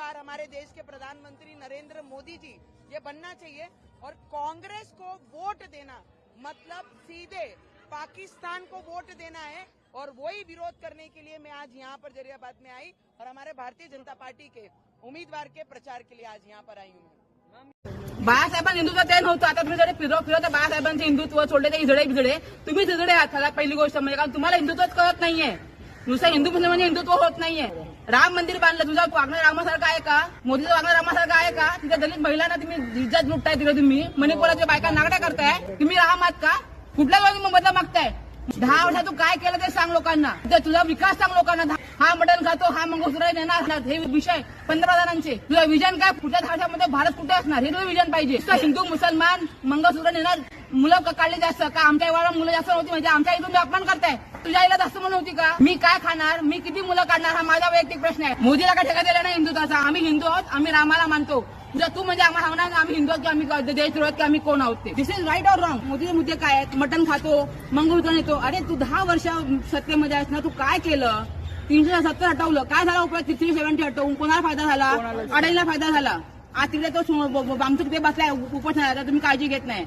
प्रधानमंत्री नरेंद्र मोदी जी ये बनना चाहिए और कांग्रेस को वोट देना मतलब सीधे पाकिस्तान को वोट देना है और वही विरोध करने के लिए मैं आज यहाँ पर जरियाबाद में आई और हमारे भारतीय जनता पार्टी के उम्मीदवार के प्रचार के लिए आज यहाँ पर आई हूँ बाळासाहेबांनी हिंदुत्व ते नव्हतं आता तुम्ही जरी फिरव फिरवता हिंदुत्व सोडले, ते इजडे बिजडे तुम्ही तिजडे आहात पहिली गोष्ट म्हणजे, कारण तुम्हाला हिंदुत्वच कळत नाहीये. नुसतं हिंदू मुसलमान हिंदुत्व होत नाहीये. राम मंदिर बांधलं तुझं वागणं रामासारखं आहे का? मोदीचं वागणं रामासारखं आहे का? तिथे दलित महिलांना तुम्ही इज्जत लुटताय तिकडे तुम्ही. मणिपुराच्या बायका नागड्या करताय. तुम्ही राम आहात का? कुठल्या तुम्ही बदला मागताय? दहा वर्षात तू काय केलं ते सांग लोकांना. तुझा विकास सांग लोकांना. हा मटण खातो हा मंगळसूत्र नेणार हे विषय पंतप्रधानांचे. तुझं विजन काय? पुढच्या दहा वर्षामध्ये भारत कुठे असणार? हे तुझं विजन पाहिजे. हिंदू मुसलमान मंगळसूत्र नेणार मुलं काढले जास्त का? आमच्या एवढा मुलं जास्त नव्हती म्हणजे आमच्या इथून अपमान करताय. तुझ्या आईला जास्त म्हणून होती का? मी काय खाणार? मी किती मुलं काढणार? हा माझा वैयक्तिक प्रश्न आहे. मोदीला काय ठेका दिला नाही हिंदुत्वाचा? आम्ही हिंदू आहोत आम्ही रामाला मानतो. जर तू म्हणजे आम्हाला ना आम्ही हिंदू आहोत की आम्ही देश विरोध की आम्ही कोण आहोत ते. This is right or wrong मोदीचे मुद्दे काय आहेत? मटण खातो मंगळसूत्र नेतो. अरे तू दहा वर्ष सत्तेमध्ये आहेस ना तू काय केलं? तीनशे सत्तर हटवलं. काय झाला उपयोग थ्री सेव्हन्टी हटवून. कोणाला फायदा झाला? अडाईला फायदा झाला. आज तिकडे तो सु- ब- ब- आमचं तिथे बसलाय उपोषणाला. तर तुम्ही काळजी घेत नाही.